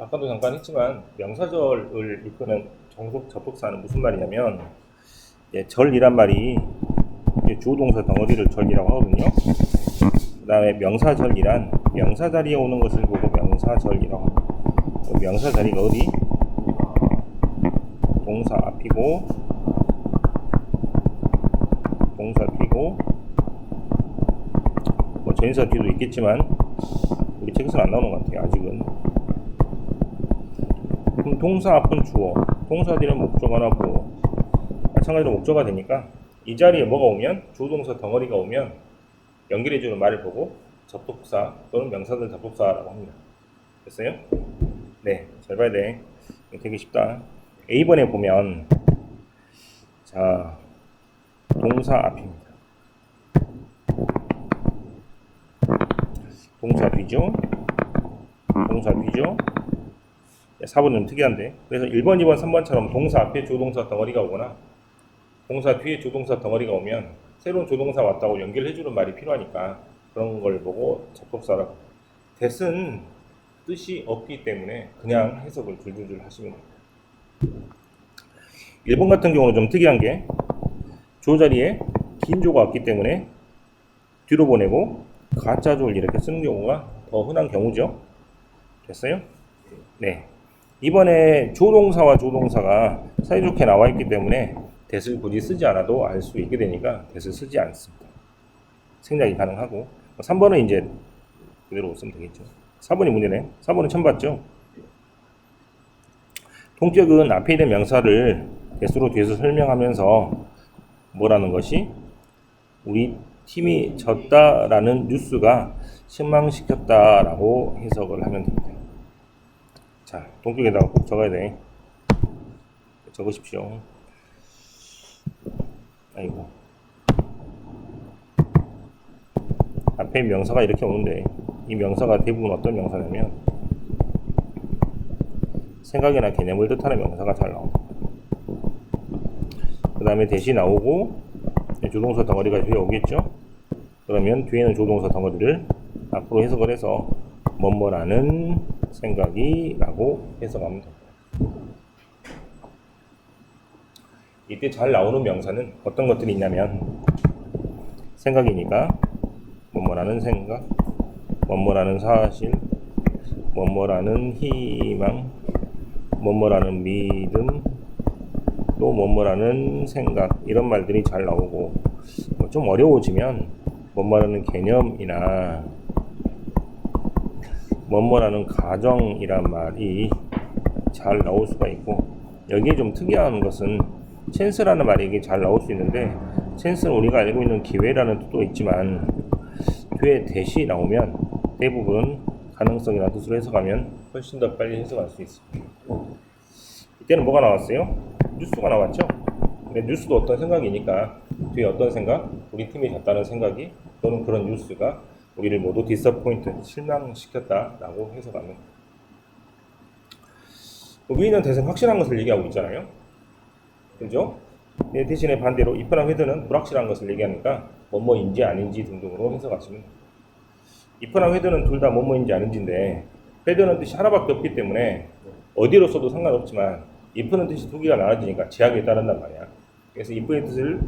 아까도 잠깐 했지만 명사절을 이끄는 정속 접속사는 무슨 말이냐면 예, 절이란 말이 이제 주어 동사 덩어리를 절이라고 하거든요. 그 다음에 명사절이란 명사 자리에 오는 것을 보고 명사절이라고 합니다. 그 명사 자리가 어디? 동사 앞이고 동사 뒤고 뭐 전사 뒤도 있겠지만 우리 책에서는 안 나오는 것 같아요. 아직은. 동사 앞은 주어, 동사 뒤는 목적어 나고 마찬가지로 목적어가 되니까 이 자리에 뭐가 오면 주동사 덩어리가 오면 연결해주는 말을 보고 접속사 또는 명사들 접속사라고 합니다. 됐어요? 네, 잘 봐야 돼. 되게 쉽다. A번에 보면 자 동사 앞입니다. 동사 뒤죠? 동사 뒤죠? 4번은 좀 특이한데 그래서 1번, 2번, 3번처럼 동사 앞에 조동사 덩어리가 오거나 동사 뒤에 조동사 덩어리가 오면 새로운 조동사 왔다고 연결해주는 말이 필요하니까 그런 걸 보고 접속사라고 대은 뜻이 없기 때문에 그냥 해석을 줄줄줄 하시면 됩니다 1번 같은 경우는 좀 특이한 게 조 자리에 긴 조가 왔기 때문에 뒤로 보내고 가짜 조를 이렇게 쓰는 경우가 더 흔한 경우죠 됐어요? 네. 이번에 조동사와 조동사가 사이좋게 나와 있기 때문에 대을 굳이 쓰지 않아도 알 수 있게 되니까 대을 쓰지 않습니다. 생략이 가능하고 3번은 이제 그대로 쓰면 되겠죠. 4번이 문제네. 4번은 처음 봤죠? 동격은 앞에 있는 명사를 대수로 뒤에서 설명하면서 뭐라는 것이 우리 팀이 졌다라는 뉴스가 실망시켰다라고 해석을 하면 됩니다. 자, 동쪽에다가 꼭 적어야 돼. 적으십시오. 아이고. 앞에 명사가 이렇게 오는데, 이 명사가 대부분 어떤 명사냐면, 생각이나 개념을 뜻하는 명사가 잘 나옵니다. 그 다음에 대시 나오고, 조동사 덩어리가 뒤에 오겠죠? 그러면 뒤에는 조동사 덩어리를 앞으로 해석을 해서, 뭐뭐라는 생각이 라고 해석하면 됩니다. 이때 잘 나오는 명사는 어떤 것들이 있냐면 생각이니까 뭐뭐라는 생각, 뭐뭐라는 사실, 뭐뭐라는 희망, 뭐뭐라는 믿음, 또 뭐뭐라는 생각 이런 말들이 잘 나오고 뭐 좀 어려워지면 뭐뭐라는 개념이나 뭐뭐라는 가정이란 말이 잘 나올 수가 있고 여기에 좀 특이한 것은 찬스라는 말이 이게 잘 나올 수 있는데 찬스는 우리가 알고 있는 기회라는 뜻도 있지만 뒤에 대시 나오면 대부분 가능성이나 뜻으로 해석하면 훨씬 더 빨리 해석할 수 있습니다. 이때는 뭐가 나왔어요? 뉴스가 나왔죠? 근데 뉴스도 어떤 생각이니까 뒤에 어떤 생각? 우리 팀이 졌다는 생각이 또는 그런 뉴스가 우리를 모두 디서포인트, 실망시켰다라고 해석하는 위는 대신 확실한 것을 얘기하고 있잖아요. 그죠? 네, 대신에 반대로 이프랑 회드는 불확실한 것을 얘기하니까 뭐뭐인지 아닌지 등등으로 해석하시면. 이프랑 회드는 둘 다 뭐뭐인지 아닌지인데 회드는 뜻이 하나밖에 없기 때문에 어디로 써도 상관없지만 if는 뜻이 두 개가 나눠지니까 제약에 따른단 말이야. 그래서 if의 뜻을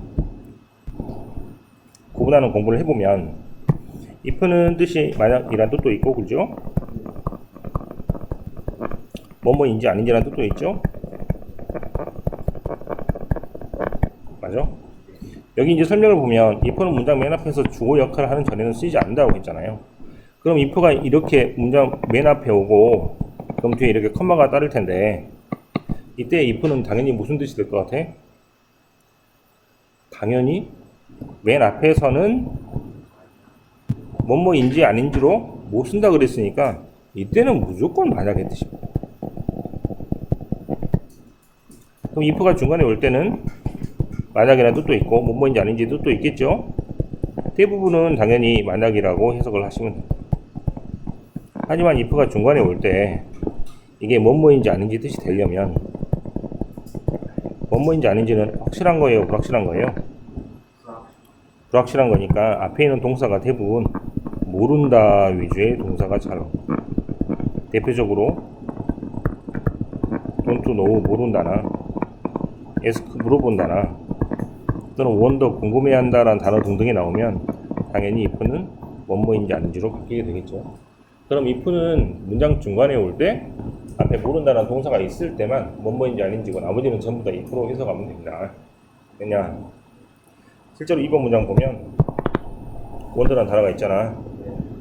구분하는 공부를 해보면 if는 뜻이 만약이란 뜻도 있고 그죠? 뭐뭐인지 아닌지라는 뜻도 있죠? 맞아? 여기 이제 설명을 보면 if는 문장 맨 앞에서 주어 역할을 하는 전에는 쓰이지 않는다고 했잖아요. 그럼 if가 이렇게 문장 맨 앞에 오고 그럼 뒤에 이렇게 컴마가 따를 텐데 이때 if는 당연히 무슨 뜻이 될 것 같아? 당연히 맨 앞에서는 뭐뭐인지 아닌지로 못 쓴다 그랬으니까 이때는 무조건 만약의 뜻입니다. 그럼 if가 중간에 올 때는 만약이라는 뜻도 있고 뭐뭐인지 아닌지 뜻도 있겠죠. 대부분은 당연히 만약이라고 해석을 하시면 됩니다. 하지만 if가 중간에 올 때 이게 뭐뭐인지 아닌지 뜻이 되려면 뭐뭐인지 아닌지는 확실한 거예요, 불확실한 거예요? 불확실한 거니까 앞에 있는 동사가 대부분 모른다 위주의 동사가 잘 나옵니다. 대표적으로 돈투 노우 모른다나 에스크 물어본다나 또는 원더 궁금해한다라는 단어 등등이 나오면 당연히 if는 뭐뭐인지 아닌지로 바뀌게 되겠죠. 그럼 if는 문장 중간에 올 때 앞에 모른다는 동사가 있을 때만 뭐뭐인지 아닌지고 나머지는 전부 다 if로 해석하면 됩니다. 왜냐? 실제로 이번 문장 보면 원더라는 단어가 있잖아.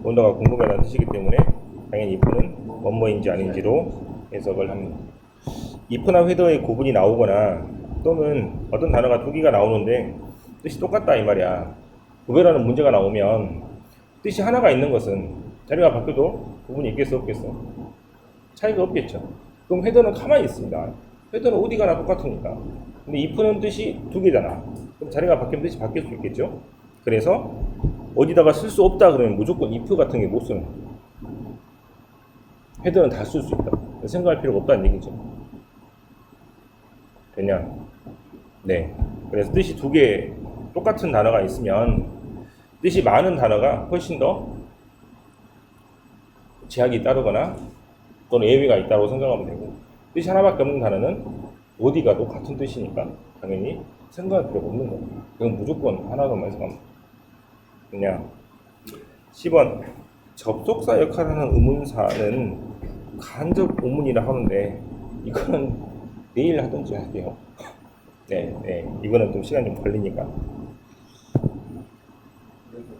원더가 궁금해하는 뜻이기 때문에 당연히 if는 뭐뭐인지 아닌지로 해석을 합니다. if나 헤더의 구분이 나오거나 또는 어떤 단어가 두 개가 나오는데 뜻이 똑같다 이 말이야. 구별하는 문제가 나오면 뜻이 하나가 있는 것은 자리가 바뀌어도 구분이 있겠어 없겠어? 차이가 없겠죠. 그럼 헤더는 가만히 있습니다. 헤더는 어디 가나 똑같으니까. 근데 if는 뜻이 두 개잖아. 그럼 자리가 바뀌면 뜻이 바뀔 수 있겠죠? 그래서 어디다가 쓸 수 없다 그러면 무조건 if 같은 게 못 쓰는 거예요. 헤더는 다 쓸 수 있다. 생각할 필요가 없다는 얘기죠. 됐냐? 네. 그래서 뜻이 두 개 똑같은 단어가 있으면 뜻이 많은 단어가 훨씬 더 제약이 따르거나 또는 예외가 있다고 생각하면 되고 뜻이 하나밖에 없는 단어는 어디 가도 같은 뜻이니까 당연히 생각할 필요가 없는 거예요. 그건 무조건 하나로만 해석하면 그냥 10번 접속사 역할을 하는 의문사는 간접 의문이라 하는데 이거는 내일 하든지 할게요. 네, 네. 이거는 좀 시간 좀 걸리니까.